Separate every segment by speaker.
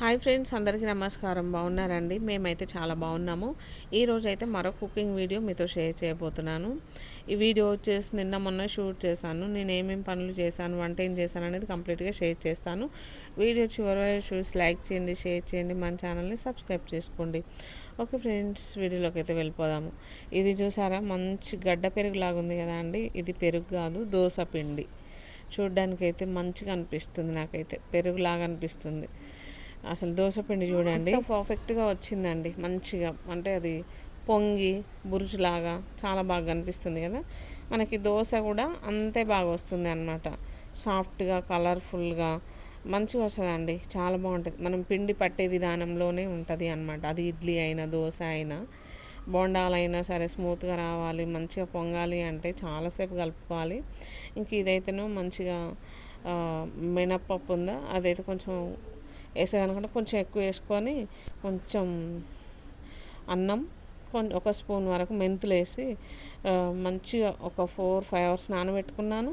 Speaker 1: Hi friends అందరికీ నమస్కారం. బాగున్నారండి? మేమైతే చాలా బాగున్నాము. ఈరోజు అయితే మరో కుకింగ్ వీడియో మీతో షేర్ చేయబోతున్నాను. ఈ వీడియో వచ్చేసి నిన్న మొన్న షూట్ చేశాను. నేను ఏమేమి పనులు చేశాను వంట ఏం చేశాను అనేది కంప్లీట్గా షేర్ చేస్తాను. వీడియో చివరి షూస్ లైక్ చేయండి షేర్ చేయండి మన ఛానల్ని సబ్స్క్రైబ్ చేసుకోండి. ఓకే ఫ్రెండ్స్ వీడియోలోకి అయితే వెళ్ళిపోదాము. ఇది చూసారా? మంచి గడ్డ పెరుగులాగా ఉంది కదా అండి? ఇది పెరుగు కాదు దోశ పిండి. చూడ్డానికి అయితే మంచిగా అనిపిస్తుంది నాకైతే. పెరుగులాగా అనిపిస్తుంది. అసలు దోశ పిండి చూడండి. పర్ఫెక్ట్గా వచ్చిందండి. మంచిగా అంటే అది పొంగి బురుజులాగా చాలా బాగా కనిపిస్తుంది కదా. మనకి దోశ కూడా అంతే బాగా వస్తుంది అనమాట సాఫ్ట్గా కలర్ఫుల్గా మంచిగా వస్తుందండి. చాలా బాగుంటుంది. మనం పిండి పట్టే విధానంలోనే ఉంటుంది అనమాట అది ఇడ్లీ అయినా దోశ అయినా బోండాలైనా సరే స్మూత్గా రావాలి మంచిగా పొంగాలి అంటే చాలాసేపు కలుపుకోవాలి. ఇంక ఇదైతేనో మంచిగా మినప్పప్పు ఉందా? అదైతే కొంచెం వేసేదానికంటే కొంచెం ఎక్కువ వేసుకొని కొంచెం అన్నం కొంచెం ఒక స్పూన్ వరకు మెంతులు వేసి మంచిగా ఒక ఫోర్ ఫైవ్ అవర్స్ నానబెట్టుకున్నాను.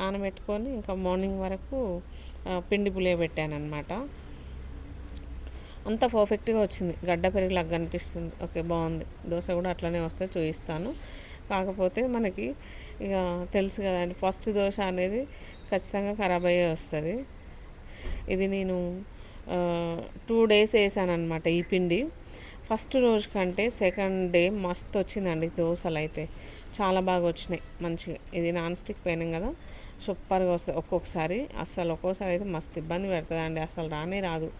Speaker 1: నానబెట్టుకొని ఇంకా మార్నింగ్ వరకు పిండి పెట్టాను అనమాట అంత పర్ఫెక్ట్గా వచ్చింది. గడ్డ పెరిగిలాగా కనిపిస్తుంది ఓకే బాగుంది. దోశ కూడా అట్లనే వస్తే చూపిస్తాను. కాకపోతే మనకి ఇక తెలుసు కదండి ఫస్ట్ దోశ అనేది ఖచ్చితంగా ఖరాబ్ అయ్యే వస్తుంది. ఇది నేను టూ డేస్ వేసాను అనమాట ఈ పిండి. ఫస్ట్ రోజు కంటే సెకండ్ డే మస్తు వచ్చిందండి దోశలు అయితే. చాలా బాగా వచ్చినాయి మంచిగా. ఇది నాన్ స్టిక్ పెయిన్ కదా సూపర్గా వస్తుంది ఒక్కొక్కసారి. అసలు ఒక్కోసారి అయితే మస్తు ఇబ్బంది పెడుతుంది అండి అసలు రానే రాదు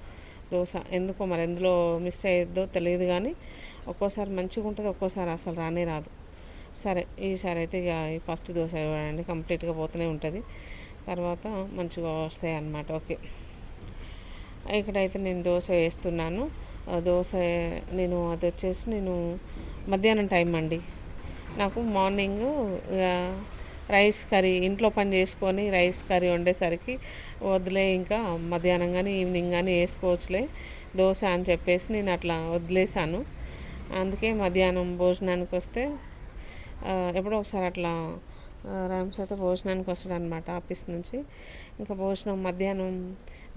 Speaker 1: దోశ. ఎందుకో మరి ఎందులో మిస్ అయ్యేదో తెలియదు కానీ ఒక్కోసారి మంచిగా ఉంటుంది ఒక్కోసారి అసలు రానే రాదు. సరే ఈసారి అయితే ఇక ఈ ఫస్ట్ దోశ అండి కంప్లీట్గా పోతూనే ఉంటుంది. తర్వాత మంచిగా వస్తాయి అన్నమాట ఓకే. ఇక్కడైతే నేను దోశ వేస్తున్నాను. దోశ నేను అది వచ్చేసి నేను మధ్యాహ్నం టైం అండి. నాకు మార్నింగ్ రైస్ కర్రీ ఇంట్లో పని చేసుకొని రైస్ కర్రీ వండేసరికి వదిలే ఇంకా మధ్యాహ్నం కానీ ఈవినింగ్ కానీ వేసుకోవచ్చులే దోశ అని చెప్పేసి నేను అట్లా వదిలేసాను అందుకే మధ్యాహ్నం భోజనానికి వస్తే ఎప్పుడో ఒకసారి అట్లా రామ్స్ అయితే భోజనానికి వస్తాడు అనమాట ఆఫీస్ నుంచి. ఇంకా భోజనం మధ్యాహ్నం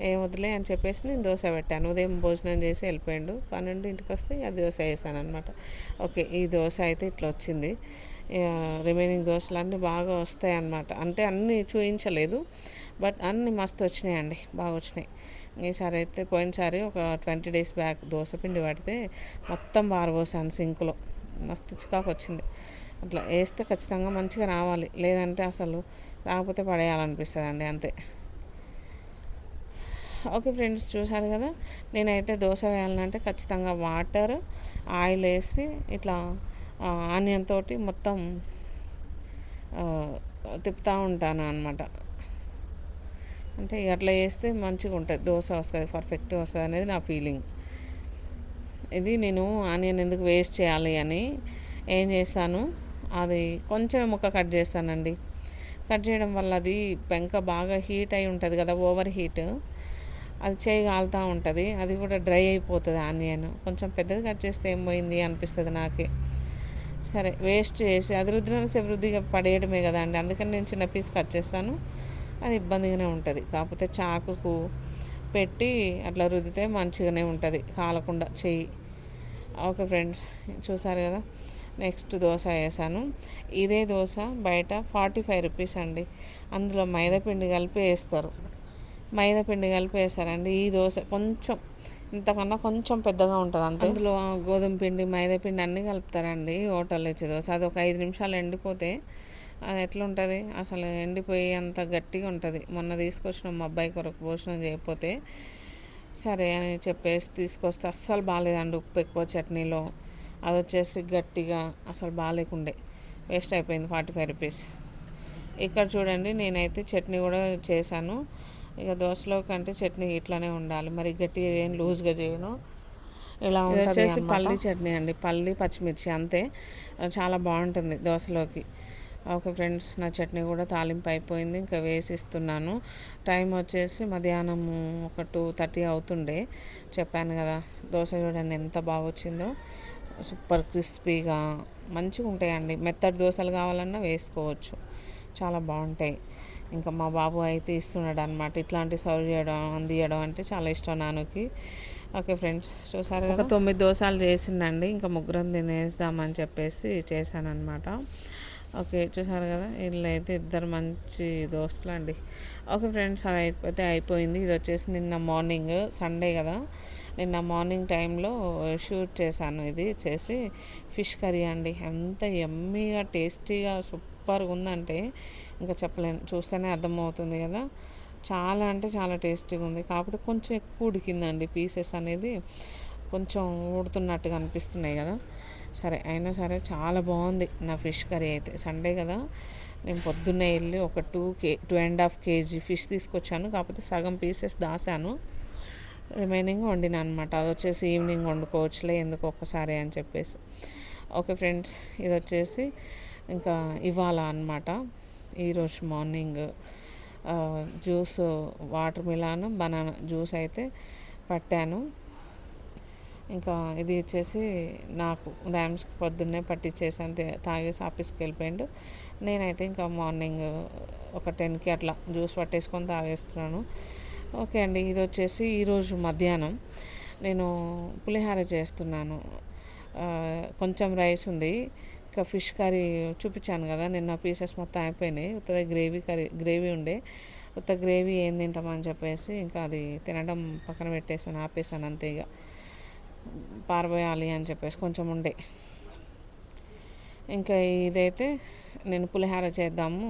Speaker 1: ఏం వదిలే అని చెప్పేసి నేను దోశ పెట్టాను. ఉదయం భోజనం చేసి వెళ్ళిపోయాడు. పన్నెండు ఇంటికి వస్తే ఆ దోశ వేసాను అనమాట ఓకే ఈ దోశ అయితే ఇట్లా వచ్చింది. రిమైనింగ్ దోశలు అన్నీ బాగా వస్తాయి అన్నమాట అంటే అన్నీ చూపించలేదు బట్ అన్నీ మస్తు వచ్చినాయండి. బాగా వచ్చినాయి. ఈసారి అయితే పోయినసారి ఒక ట్వంటీ డేస్ బ్యాక్ దోశ పిండి పడితే మొత్తం బారబోసాను సింక్లో. మస్తు చికాకు వచ్చింది. అట్లా వేస్తే ఖచ్చితంగా మంచిగా రావాలి. లేదంటే అసలు రాకపోతే పడేయాలనిపిస్తుంది అండి అంతే. ఓకే ఫ్రెండ్స్ చూసారు కదా? నేనైతే దోశ వేయాలంటే ఖచ్చితంగా వాటర్ ఆయిల్ వేసి ఇట్లా ఆనియన్ తోటి మొత్తం తిప్పుతూ ఉంటాను అనమాట అంటే అట్లా వేస్తే మంచిగా ఉంటుంది. దోశ వస్తుంది పర్ఫెక్ట్గా వస్తుంది అనేది నా ఫీలింగ్. ఇది నేను ఆనియన్ ఎందుకు వేస్ట్ చేయాలి అని ఏం చేస్తాను? అది కొంచెం ముక్క కట్ చేస్తానండి. కట్ చేయడం వల్ల అది పెంక బాగా హీట్ అయి ఉంటుంది కదా ఓవర్ హీట్. అది చేయి కాలుతూ ఉంటుంది. అది కూడా డ్రై అయిపోతుంది ఆనియన్. కొంచెం పెద్దది కట్ చేస్తే ఏం పోయింది అనిపిస్తుంది నాకే. సరే వేస్ట్ చేసి అది రుద్దినంతసేపు రుద్దిగా పడేయడమే కదా అండి. అందుకని నేను చిన్న పీస్ కట్ చేస్తాను. అది ఇబ్బందిగానే ఉంటుంది. కాకపోతే చాకుకు పెట్టి అట్లా రుద్దితే మంచిగానే ఉంటుంది. కాలకుండా చెయ్యి ఓకే ఫ్రెండ్స్ చూసారు కదా? నెక్స్ట్ దోశ వేసాను. ఇదే దోశ బయట ఫార్టీ ఫైవ్ రూపీస్ అండి. అందులో మైదాపిండి కలిపి వేస్తారు. మైదాపిండి కలిపి వేస్తారండి. ఈ దోశ కొంచెం ఇంతకన్నా కొంచెం పెద్దగా ఉంటుంది అంతే. అందులో గోధుమ పిండి మైదా పిండి అన్నీ కలుపుతారండి హోటల్లో ఇచ్చే దోశ. అది ఒక ఐదు నిమిషాలు ఎండిపోతే అది ఎట్లా ఉంటుంది అసలు ఎండిపోయి అంత గట్టిగా ఉంటుంది. మొన్న తీసుకొచ్చిన మా అబ్బాయి కొరకు భోజనం చేయకపోతే సరే అని చెప్పేసి తీసుకొస్తే అస్సలు బాగాలేదండి ఉప్పు ఎక్కువ చట్నీలో. అది వచ్చేసి గట్టిగా అసలు బాగాలేకుండే. వేస్ట్ అయిపోయింది ఫార్టీ ఫైవ్ రూపీస్. ఇక్కడ చూడండి నేనైతే చట్నీ కూడా చేశాను. ఇక దోశలో కంటే చట్నీ ఇట్లానే ఉండాలి. మరి గట్టిగా ఏం లూజ్గా చేయను. ఇలా వచ్చేసి పల్లి చట్నీ అండి. పల్లి పచ్చిమిర్చి అంతే. చాలా బాగుంటుంది దోశలోకి. ఓకే ఫ్రెండ్స్ నా చట్నీ కూడా తాలింపు అయిపోయింది. ఇంకా వేసిస్తున్నాను. టైం వచ్చేసి మధ్యాహ్నం ఒక టూ థర్టీ అవుతుండే. చెప్పాను కదా దోశ చూడండి ఎంత బాగా వచ్చిందో సూపర్ క్రిస్పీగా మంచిగా ఉంటాయండి. మెత్తడి దోశలు కావాలన్నా వేసుకోవచ్చు. చాలా బాగుంటాయి. ఇంకా మా బాబు అయితే ఇస్తున్నాడు అనమాట ఇట్లాంటి సర్వ్ చేయడం అందియడం అంటే చాలా ఇష్టం నాన్నకి. ఓకే ఫ్రెండ్స్ చూసారు ఒక తొమ్మిది దోశలు చేసిందండి ఇంకా ముగ్గురం తినేస్తామని చెప్పేసి చేశాను అనమాట ఓకే చూసారు కదా? వీళ్ళు అయితే ఇద్దరు మంచి దోస్తులు అండి ఓకే ఫ్రెండ్స్ అది అయిపోతే అయిపోయింది. ఇది వచ్చేసి నిన్న మార్నింగ్ సండే కదా? నిన్న మార్నింగ్ టైంలో షూట్ చేశాను ఇది చేసి ఫిష్ కర్రీ అండి. ఎంత ఎమ్మీగా టేస్టీగా సూపర్గా ఉందంటే ఇంకా చెప్పలేను చూస్తేనే అర్థమవుతుంది కదా. చాలా అంటే చాలా టేస్టీగా ఉంది. కాకపోతే కొంచెం ఎక్కువ ఉడికిందండి పీసెస్ అనేది. కొంచెం ఊడుతున్నట్టుగా అనిపిస్తున్నాయి కదా. సరే అయినా సరే చాలా బాగుంది నా ఫిష్ కర్రీ అయితే. సండే కదా. నేను పొద్దున్నే వెళ్ళి ఒక two K two and half KG fish తీసుకొచ్చాను. కాకపోతే సగం పీసెస్ దాసాను. రిమైనింగ్ వండిన అనమాట అది వచ్చేసి ఈవినింగ్ వండుకోవచ్చులే ఎందుకు ఒక్కసారి అని చెప్పేసి. ఓకే ఫ్రెండ్స్ ఇది వచ్చేసి ఇంకా ఇవాళ అనమాట ఈరోజు morning juice watermelon banana juice అయితే పట్టాను. ఇంకా ఇది వచ్చేసి నాకు డ్యామ్స్కి పొద్దున్నే పట్టించేసాను తాగేసి ఆఫీస్కి వెళ్ళిపోయిండు. నేనైతే ఇంకా మార్నింగ్ ఒక టెన్కి అట్లా జ్యూస్ పట్టేసుకొని తాగేస్తున్నాను. ఓకే అండి ఇది వచ్చేసి ఈరోజు మధ్యాహ్నం. నేను పులిహార చేస్తున్నాను. కొంచెం రైస్ ఉంది. ఇంకా ఫిష్ కర్రీ చూపించాను కదా నిన్న పీసెస్ మొత్తం అయిపోయినాయి. ఉత్తది గ్రేవీ కర్రీ గ్రేవీ ఉండే. ఉత్త గ్రేవీ ఏం తింటామని చెప్పేసి ఇంకా అది తినడం పక్కన పెట్టేసాను ఆపేసాను అంతే ఇక పారబోయాలి అని చెప్పేసి కొంచెం ఉండే. ఇంకా ఇదైతే నేను పులిహార చేద్దాము.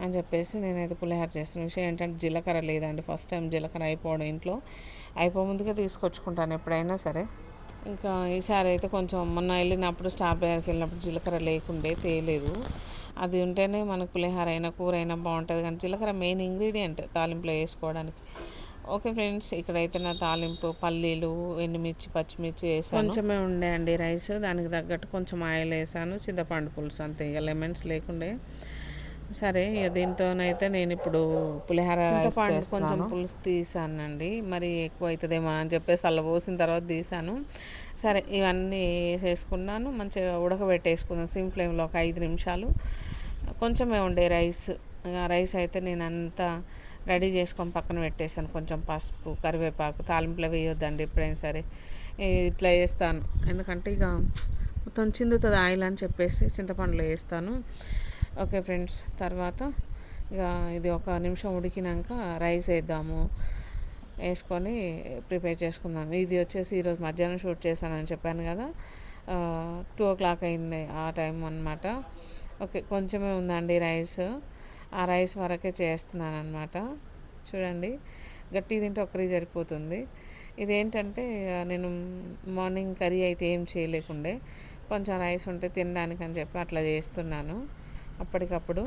Speaker 1: అని చెప్పేసి నేనైతే పులిహార చేస్తున్న విషయం ఏంటంటే జీలకర్ర లేదండి. ఫస్ట్ టైం జీలకర్ర అయిపోవడం ఇంట్లో. అయిపో ముందుగా తీసుకొచ్చుకుంటాను ఎప్పుడైనా సరే. ఇంకా ఈసారి అయితే కొంచెం మొన్న వెళ్ళినప్పుడు స్టాప్ దగ్గరికి వెళ్ళినప్పుడు జీలకర్ర లేకుండే తేలేదు. అది ఉంటేనే మనకు పులిహార అయినా కూర అయినా బాగుంటుంది. కానీ జీలకర్ర మెయిన్ ఇంగ్రీడియంట్ తాలింపులో వేసుకోవడానికి. ఓకే ఫ్రెండ్స్ ఇక్కడైతే నా తాలింపు పల్లీలు ఎండుమిర్చి పచ్చిమిర్చి వేసాను. కొంచెమే ఉండే అండి రైస్. దానికి తగ్గట్టు కొంచెం ఆయిల్ వేసాను. చింతపండు పులుసు అంతే ఇక లెమన్స్ లేకుండే. సరే దీంతోనైతే నేను ఇప్పుడు పులిహార కొంచెం పులుసు తీసానండి. మరి ఎక్కువ అవుతుందేమో అని చెప్పేసి అల్ల పోసిన తర్వాత తీసాను. సరే ఇవన్నీ వేసేసుకున్నాను. మంచిగా ఉడకబెట్టేసుకున్నాను. సిమ్ ఫ్లేమ్లో ఒక ఐదు నిమిషాలు. కొంచెమే ఉండే రైస్. రైస్ అయితే నేను అంతా రెడీ చేసుకొని పక్కన పెట్టేసాను కొంచెం పసుపు కరివేపాకు తాలింపులో వేయొద్దండి ఎప్పుడైనా సరే. ఇట్లా వేస్తాను. ఎందుకంటే ఇక మొత్తం చిందుతుంది ఆయిల్ అని చెప్పేసి చింతపండులో వేస్తాను. ఓకే ఫ్రెండ్స్ తర్వాత ఇక ఇది ఒక నిమిషం ఉడికినాక రైస్ వేద్దాము. వేసుకొని ప్రిపేర్ చేసుకుందాం ఇది వచ్చేసి ఈరోజు మధ్యాహ్నం షూట్ చేశానని చెప్పాను కదా. టూ ఓ క్లాక్ అయింది ఆ టైం అనమాట ఓకే కొంచెమే ఉందండి రైస్. ఆ రైస్ వరకే చేస్తున్నాను అనమాట చూడండి గట్టి తింటే ఒక్కరి సరిపోతుంది. ఇదేంటంటే నేను మార్నింగ్ కర్రీ అయితే ఏం చేయలేకుండే. కొంచెం రైస్ ఉంటే తినడానికి అని చెప్పి అట్లా చేస్తున్నాను. అప్పటికప్పుడు.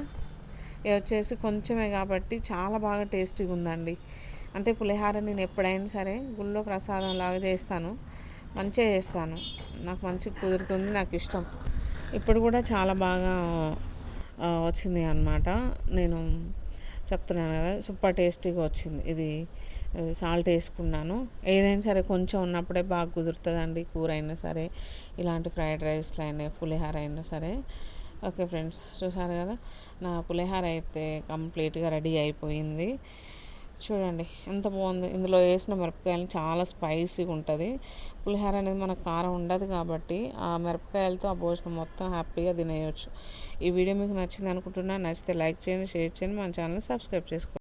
Speaker 1: ఇది వచ్చేసి కొంచెమే కాబట్టి చాలా బాగా టేస్టీగా ఉందండి. అంటే పులిహార నేను ఎప్పుడైనా సరే గుళ్ళో ప్రసాదం లాగా చేస్తాను. మంచిగా చేస్తాను. నాకు మంచి కుదురుతుంది నాకు ఇష్టం. ఇప్పుడు కూడా చాలా బాగా వచ్చింది అనమాట నేను చెప్తున్నాను కదా సూపర్ టేస్టీగా వచ్చింది. ఇది సాల్ట్ వేసుకున్నాను. ఏదైనా సరే కొంచెం ఉన్నప్పుడే బాగా కుదురుతుందండి కూర అయినా సరే ఇలాంటి ఫ్రైడ్ రైస్లు అయినా పులిహార అయినా సరే. ఓకే ఫ్రెండ్స్ చూసారు కదా? నా పులిహార అయితే కంప్లీట్గా రెడీ అయిపోయింది. చూడండి ఎంత బాగుంది. ఇందులో వేసిన మిరపకాయలు చాలా స్పైసీగా ఉంటుంది. పులిహార అనేది మనకు కారం ఉండదు కాబట్టి ఆ మిరపకాయలతో ఆ భోజనం మొత్తం హ్యాపీగా తినేయచ్చు. ఈ వీడియో మీకు నచ్చింది అనుకుంటున్నా నచ్చితే లైక్ చేయండి షేర్ చేయండి మన ఛానల్ సబ్స్క్రైబ్ చేసుకోండి.